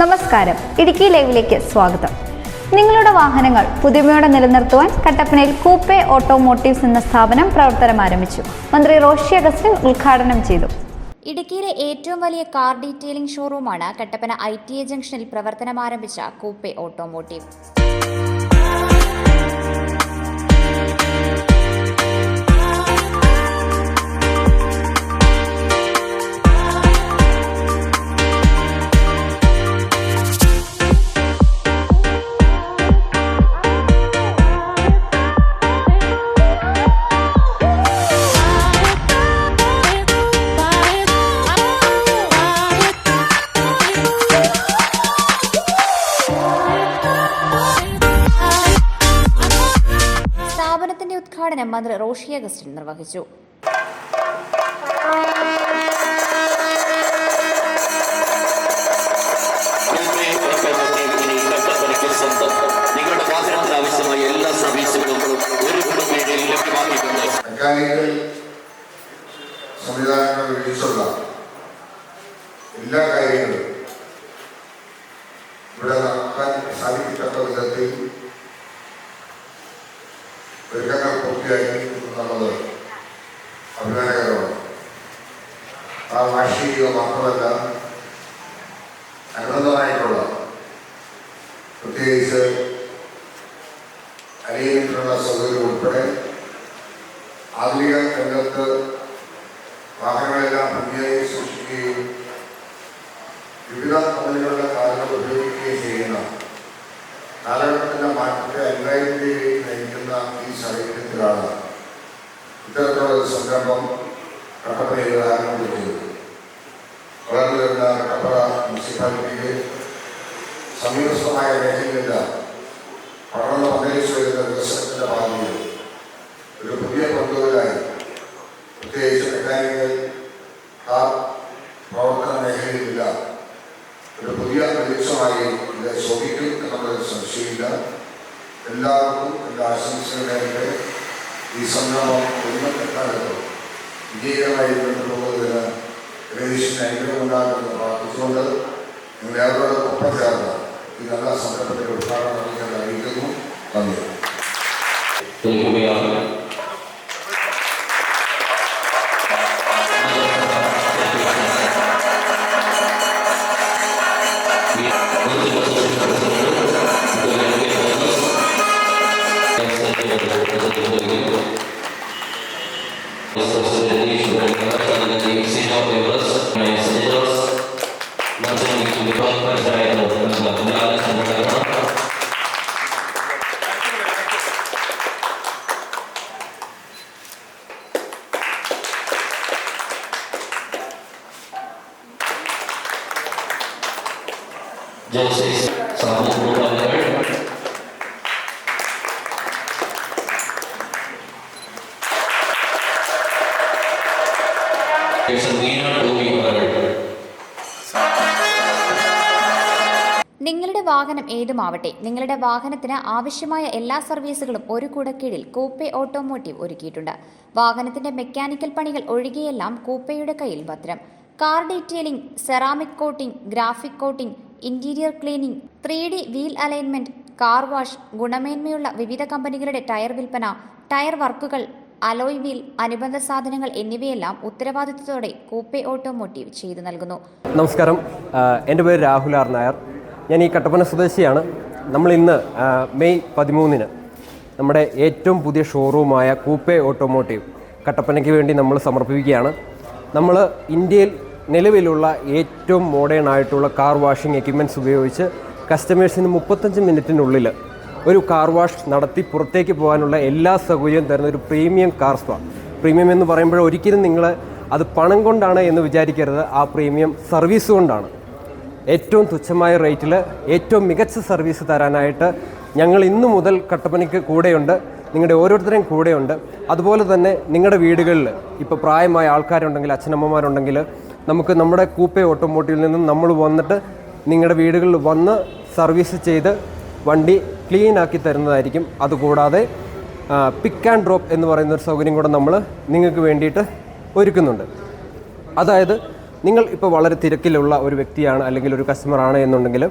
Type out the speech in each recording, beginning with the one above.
നമസ്കാരം. ഇടുക്കി ലൈവിലേക്ക് സ്വാഗതം. നിങ്ങളുടെ വാഹനങ്ങൾ പുതുമയോടെ നിലനിർത്തുവാൻ കട്ടപ്പനയിൽ കൂപ്പെ ഓട്ടോമോട്ടീവ്സ് എന്ന സ്ഥാപനം പ്രവർത്തനം ആരംഭിച്ചു. മന്ത്രി റോഷി അഗസ്റ്റിൻ ഉദ്ഘാടനം ചെയ്തു. ഇടുക്കിയിലെ ഏറ്റവും വലിയ കാർ ഡീറ്റെയിലിംഗ് ഷോറൂമാണ് കട്ടപ്പന ഐ ടി എ ജംഗ്ഷനിൽ പ്രവർത്തനം ആരംഭിച്ച കൂപ്പെ ഓട്ടോമോട്ടീവ്. സ്ഥാപനത്തിന്റെ ഉദ്ഘാടനം മന്ത്രി റോഷി അഗസ്റ്റിൻ നിർവഹിച്ചു. എല്ലാ സർവീസുകളും ഒരു എല്ലാ കാര്യങ്ങളും ഇവിടെ നടത്താൻ സാധിക്കത്തക്ക വിധത്തിൽ പൂർത്തിയാക്കി എന്നുള്ളത് അഭിമാനകരമാണ്. ആ വാർഷിക മാത്രമല്ല അനുബന്ധമായിട്ടുള്ള പ്രത്യേകിച്ച് അലിയിലുള്ള സൗകര്യം ഉൾപ്പെടെ കട്ടപ്പനയിൽ ആരംഭിച്ചത് വളർന്നു വരുന്ന കട്ടപ്പന മുനിസിപ്പാലിറ്റിയിലെ സമീപസ്ഥമായ മേഖലയിലെല്ലാം പഠനം പങ്കുവച്ചു വരുന്ന വികസനത്തിന്റെ ഒരു പുതിയ പങ്കുകളായി പ്രത്യേകിച്ച് പ്രവർത്തന മേഖലയിലില്ല ഒരു പുതിയ വെളിച്ചമായി ഇത് ശോഭിക്കും എന്നുള്ളതിൽ സംശയമില്ല. എല്ലാവർക്കും എന്റെ ആശംസകളുടെ ഈ സംരംഭം ഒന്നും എക്കാലത്തും വിജയകരമായി കൊണ്ടുപോകുന്നതിന് ഗണേശിന് അനുഗ്രഹമുണ്ടാകുമെന്ന് പ്രാർത്ഥിച്ചുകൊണ്ട് നിങ്ങൾ ഏവരോടൊപ്പം ചേർന്ന് ഈ നല്ല സംരംഭത്തിന്റെ ഉദ്ഘാടനം നടത്തിക്കാൻ അറിയിക്കുന്നു. നന്ദി. It's a winner, will be നിങ്ങളുടെ വാഹനം ഏതുമാവട്ടെ നിങ്ങളുടെ വാഹനത്തിന് ആവശ്യമായ എല്ലാ സർവീസുകളും ഒരു കുടക്കീഴിൽ കൂപ്പെ ഓട്ടോമോട്ടീവ് ഒരുക്കിയിട്ടുണ്ട്. വാഹനത്തിന്റെ മെക്കാനിക്കൽ പണികൾ ഒഴികെയെല്ലാം കൂപ്പയുടെ കയ്യിൽ ഭദ്രം. Car detailing ceramic coating graphic coating interior cleaning three D wheel alignment car wash ഗുണമേന്മയുള്ള വിവിധ കമ്പനികളുടെ ടയർ വിൽപ്പന ടയർ വർക്കുകൾ അലോയ് വീൽ അനുബന്ധ സാധനങ്ങൾ എന്നിവയെല്ലാം ഉത്തരവാദിത്തത്തോടെ കൂപ്പെ ഓട്ടോമോട്ടീവ് ചെയ്തു നൽകുന്നു. നമസ്കാരം. എന്റെ പേര് രാഹുൽ ആർ നായർ. ഞാൻ ഈ കട്ടപ്പന സ്വദേശിയാണ്. നമ്മൾ ഇന്ന് മെയ് പതിമൂന്നിന് നമ്മുടെ ഏറ്റവും പുതിയ ഷോറൂമായ കൂപ്പെ ഓട്ടോമോട്ടീവ് കട്ടപ്പനയ്ക്ക് വേണ്ടി നമ്മൾ സമർപ്പിക്കുകയാണ്. നമ്മൾ ഇന്ത്യയിൽ നിലവിലുള്ള ഏറ്റവും മോഡേൺ ആയിട്ടുള്ള കാർ വാഷിംഗ് എക്യുപ്മെന്റ്സ് ഉപയോഗിച്ച് കസ്റ്റമേഴ്സിന് മുപ്പത്തഞ്ച് മിനിറ്റിനുള്ളിൽ ഒരു കാർ വാഷ് നടത്തി പുറത്തേക്ക് പോകാനുള്ള എല്ലാ സൗകര്യവും തരുന്ന ഒരു പ്രീമിയം കാർ സ്പാ പ്രീമിയം എന്ന് പറയുമ്പോൾ ഒരിക്കലും നിങ്ങൾ അത് പണം കൊണ്ടാണ് എന്ന് വിചാരിക്കരുത്. ആ പ്രീമിയം സർവീസ് കൊണ്ടാണ്. ഏറ്റവും തുച്ഛമായ റേറ്റിൽ ഏറ്റവും മികച്ച സർവീസ് തരാനായിട്ട് ഞങ്ങൾ ഇന്നു മുതൽ കട്ടപ്പനയ്ക്ക് കൂടെയുണ്ട്. നിങ്ങളുടെ ഓരോരുത്തരെയും കൂടെയുണ്ട്. അതുപോലെ തന്നെ നിങ്ങളുടെ വീടുകളിൽ ഇപ്പോൾ പ്രായമായ ആൾക്കാരുണ്ടെങ്കിൽ അച്ഛനമ്മമാരുണ്ടെങ്കിൽ നമുക്ക് നമ്മുടെ കൂപ്പെ ഓട്ടോമോട്ടീവിൽ നിന്നും നമ്മൾ വന്നിട്ട് നിങ്ങളുടെ വീടുകളിൽ വന്ന് സർവീസ് ചെയ്ത് വണ്ടി ക്ലീൻ ആക്കി തരുന്നതായിരിക്കും. അതുകൂടാതെ പിക്ക് ആൻഡ് ഡ്രോപ്പ് എന്ന് പറയുന്ന ഒരു സൗകര്യം കൂടെ നമ്മൾ നിങ്ങൾക്ക് വേണ്ടിയിട്ട് ഒരുക്കുന്നുണ്ട്. അതായത് നിങ്ങൾ ഇപ്പോൾ വളരെ തിരക്കിലുള്ള ഒരു വ്യക്തിയാണ് അല്ലെങ്കിൽ ഒരു കസ്റ്റമറാണ് എന്നുണ്ടെങ്കിൽ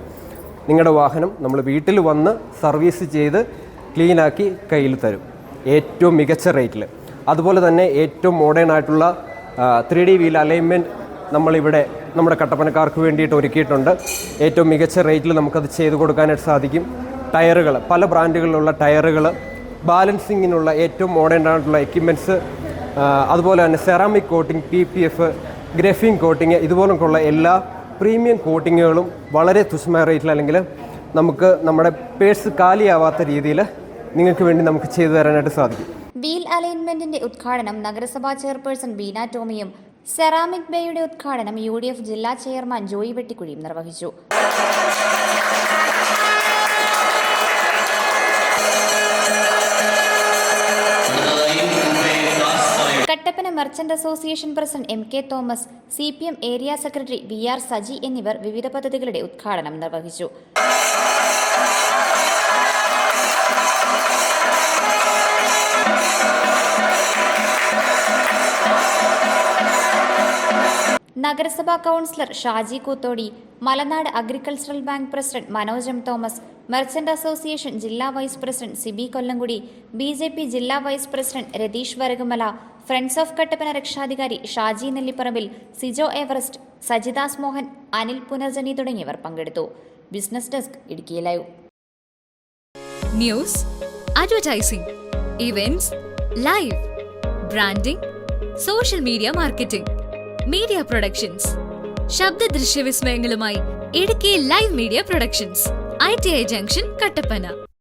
നിങ്ങളുടെ വാഹനം നമ്മൾ വീട്ടിൽ വന്ന് സർവീസ് ചെയ്ത് ക്ലീനാക്കി കയ്യിൽ തരും. ഏറ്റവും മികച്ച റേറ്റിൽ അതുപോലെ തന്നെ ഏറ്റവും മോഡേൺ ആയിട്ടുള്ള ത്രീ ഡി വീൽ അലൈൻമെന്റ് നമ്മളിവിടെ നമ്മുടെ കട്ടപ്പനക്കാർക്ക് വേണ്ടിയിട്ട് ഒരുക്കിയിട്ടുണ്ട്. ഏറ്റവും മികച്ച റേറ്റിൽ നമുക്കത് ചെയ്തു കൊടുക്കാനായിട്ട് സാധിക്കും. ടയറുകൾ പല ബ്രാൻഡുകളിലുള്ള ടയറുകൾ ബാലൻസിങ്ങിനുള്ള ഏറ്റവും മോഡേൺ ആയിട്ടുള്ള എക്യുപ്മെന്റ്സ് അതുപോലെ തന്നെ ceramic coating P P F graphene coating ഇതുപോലൊക്കെയുള്ള എല്ലാ പ്രീമിയം കോട്ടിങ്ങുകളും വളരെ തുച്ഛമായ റേറ്റിൽ അല്ലെങ്കിൽ നമുക്ക് നമ്മുടെ പേഴ്സ് കാലിയാവാത്ത രീതിയിൽ നിങ്ങൾക്ക് വേണ്ടി നമുക്ക് ചെയ്തു തരാനായിട്ട് സാധിക്കും. വീൽ അലൈൻമെന്റിന്റെ ഉദ്ഘാടനം നഗരസഭാ ചെയർപേഴ്സൺ ബീന ടോമിയും സെറാമിക് ബേയുടെ ഉദ്ഘാടനം യു ജില്ലാ ചെയർമാൻ ജോയി വെട്ടിക്കുഴിയും നിർവഹിച്ചു. Merchant association president M K Thomas C P M area secretary V R Saji എന്നിവർ വിവിധ പദ്ധതികളുടെ ഉദ്ഘാടനം നിർവഹിച്ചു. നഗരസഭാ councillor Shaji Koothodi Malanad agricultural bank president Manoj M Thomas merchant association ജില്ലാ vice president Siby Kollamkudi B ജില്ലാ vice president Ratheesh Varakumala friends of Kattappana രക്ഷാധികാരി Shaji Nellipparambil Sijo Everest Sajidas Mohan Anil Punarjani തുടങ്ങിയവർ പങ്കെടുത്തു. Business desk Idukki live. News advertising events live branding social media marketing media productions ശബ്ദ ദൃശ്യ വിസ്മയങ്ങളുമായി Idukki live media productions I T I junction Kattappana.